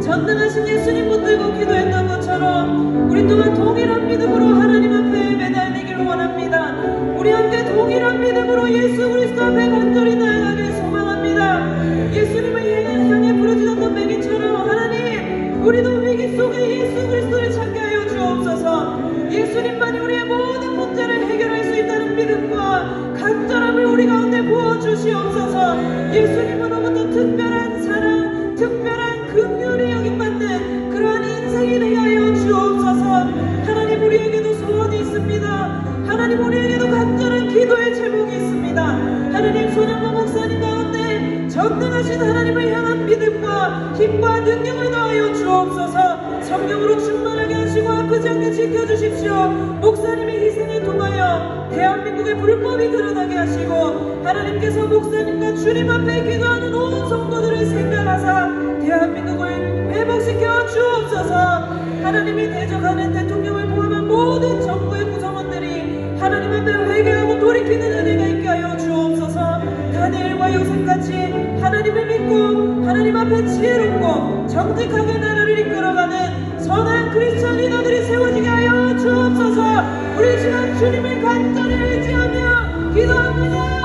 전능하신 예수님 붙들고 기도했던 것처럼 우리 또한 동일한 믿음으로 하나님 앞에 매달리길 원합니다. 우리 함께 동일한 믿음으로 예수 그리스도 앞에 간절히 나아가길 소망합니다. 예수님을 향해 부르짖었던 매기처럼 하나님 우리도 위기 속에 예수 그리스도를 찾게 하여 주옵소서. 예수님만이 우리의 모든 문제를 해결할 수 있다는 믿음과 간절함을 우리 가운데 부어 주시옵소서. 예수님으로부터 특별한 사랑, 특별한 긍휼 그러한 인생이 되게 하여 주옵소서. 하나님 우리에게도 소원이 있습니다. 하나님 우리에게도 간절한 기도의 제목이 있습니다. 하나님 손영모 목사님 가운데 전능하신 하나님을 향한 믿음과 힘과 능력을 더하여 주옵소서. 성령으로 충만하게 하시고 아프지 않게 지켜주십시오. 목사님의 희생에 통하여 대한민국의 불법이 드러나게 하시고 하나님께서 목사님과 주님 앞에 기도하는 온 성도들을 주옵소서. 하나님이 대적하는 대통령을 포함한 모든 정부의 구성원들이 하나님 앞에 회개하고 돌이키는 은혜가 있게 하여 주옵소서. 다니엘과 요셉같이 하나님을 믿고 하나님 앞에 지혜롭고 정직하게 나라를 이끌어가는 선한 크리스천 리더들이 세워지게 하여 주옵소서. 우리 시간 주님을 간절히 의지하며 기도합니다.